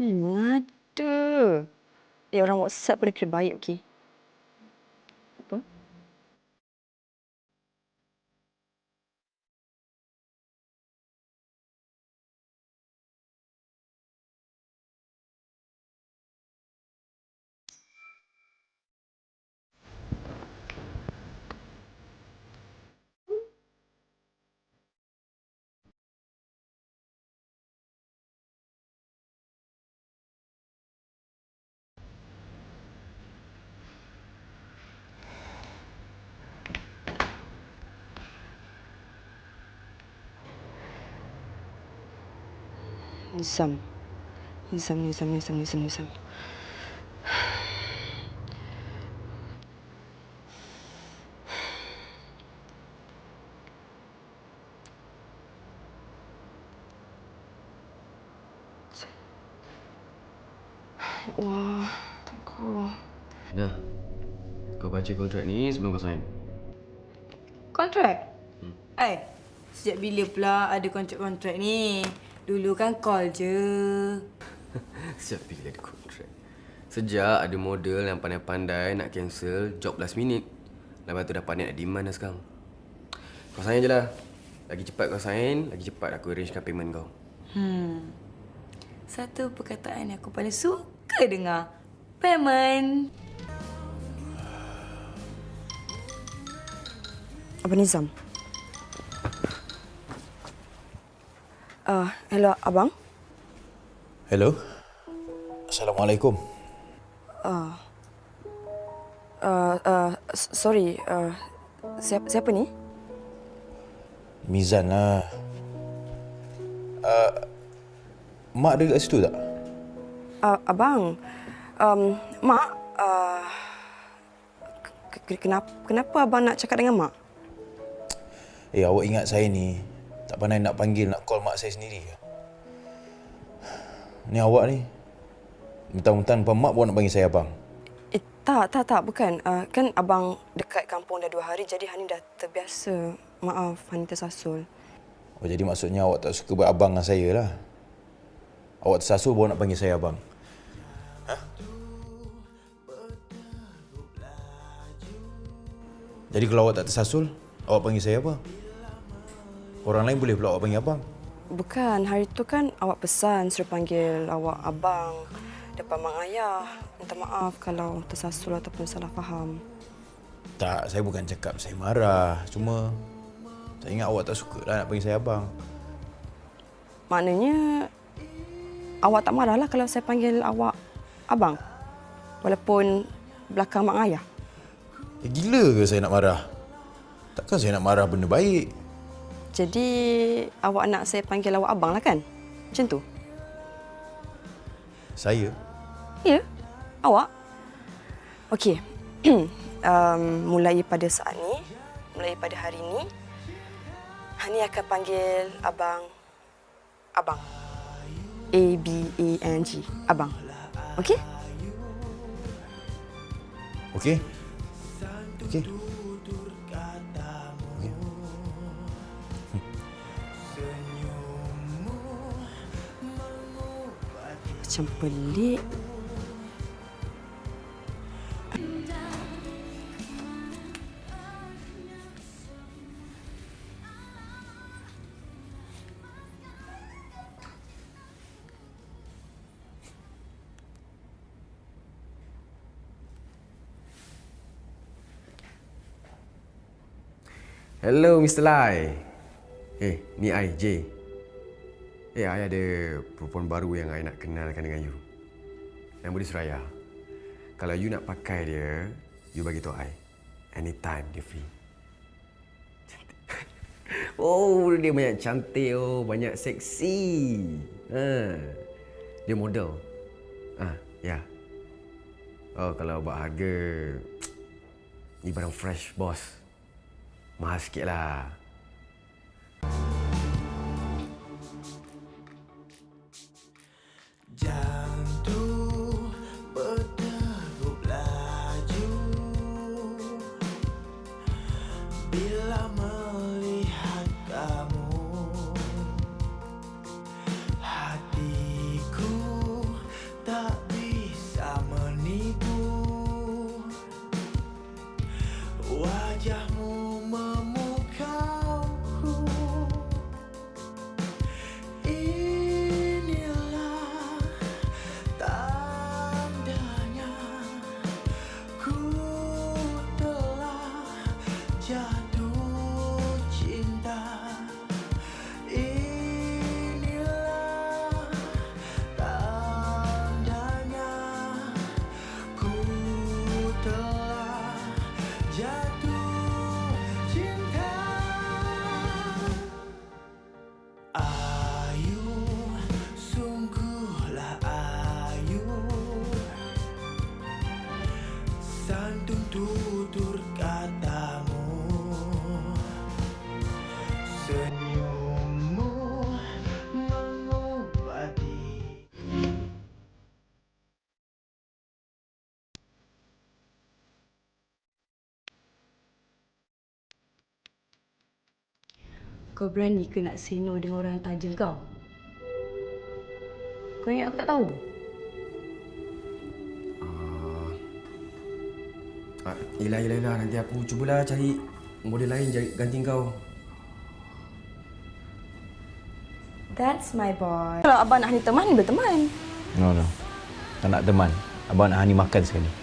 Hmm, ada. Eh, orang WhatsApp pun kira baik, okey? Nizam. Nizam, Nizam, Nizam, Nizam, Nizam. Wah, kau. Dah. Kau baca kontrak ni sebelum kau sign. Kontrak? Hmm. Eh, sejak bila pula ada kontrak-kontrak ni? Dulu kan call je. Sejak bila ada kontrak? Sejak ada model yang pandai-pandai nak cancel job last minute. Lepas tu dapat nak demand dah sekarang. Kau sign je lah. Lagi cepat kau sign, lagi cepat aku arrangekan payment kau. Hmm. Satu perkataan yang aku paling suka dengar. Payment. Apa Nizam? Uh, hello, abang. Hello. Assalamualaikum. Uh, uh, s- sorry, uh, siapa, siapa ni? Mizan lah. Uh, mak ada kat situ tak? Uh, abang, um, mak, uh, ke- ke- kenapa, kenapa abang nak cakap dengan mak? Eh, awak ingat saya ni tak pandai nak panggil, nak call mak saya sendiri ke? Ni awak ni. Mentang-mentang depan mak pun nak panggil saya abang. Eh, tak, tak, tak, bukan. Uh, kan abang dekat kampung dah dua hari, jadi Hani dah terbiasa. Maaf, Hani tersasul. Oh, jadi maksudnya awak tak suka berabang dengan saya lah. Awak tersasul baru nak panggil saya abang. Hah? Jadi kalau awak tak tersasul, awak panggil saya apa? Orang lain boleh pula awak panggil abang. Bukan, hari tu kan awak pesan suruh panggil awak abang depan mak ayah. Minta maaf kalau tersasul ataupun salah faham. Tak, saya bukan cakap saya marah. Cuma saya ingat awak tak suka lah nak panggil saya abang. Maknanya awak tak marahlah kalau saya panggil awak abang. Walaupun belakang mak ayah. Eh, gila ke saya nak marah? Takkan saya nak marah benda baik. Jadi awak nak saya panggil awak abang lah kan? Macam tu? Saya? Ya, awak. Okey. um, mulai pada saat ni, mulai pada hari ni, Hani akan panggil abang abang. A B A N G, abang. Okey? Okey? Okey. Okey. Macam. Hello, Mr. Lai. Eh, ni I, J. Eh, I ada perempuan baru yang I nak kenalkan dengan you. Nama dia Suraya. Kalau you nak pakai dia, you bagi tahu I. Anytime dia free. Cantik. Oh, dia banyak cantik oh, banyak seksi. Ha. Dia model. Ah, ya. Oh, kalau buat harga ni barang fresh, bos. Mahal sikit lah. yeah. Kau berani ke nak say no dengan orang yang taja kau? Kau ingat aku tak tahu? Ah, yelah, yelah, yelah. Nanti aku cubalah cari model lain jadi- ganti kau. That's my boy. Kalau abang nak Hani teman, berteman. No, no. Tak nak teman. Abang nak Hani makan sekali.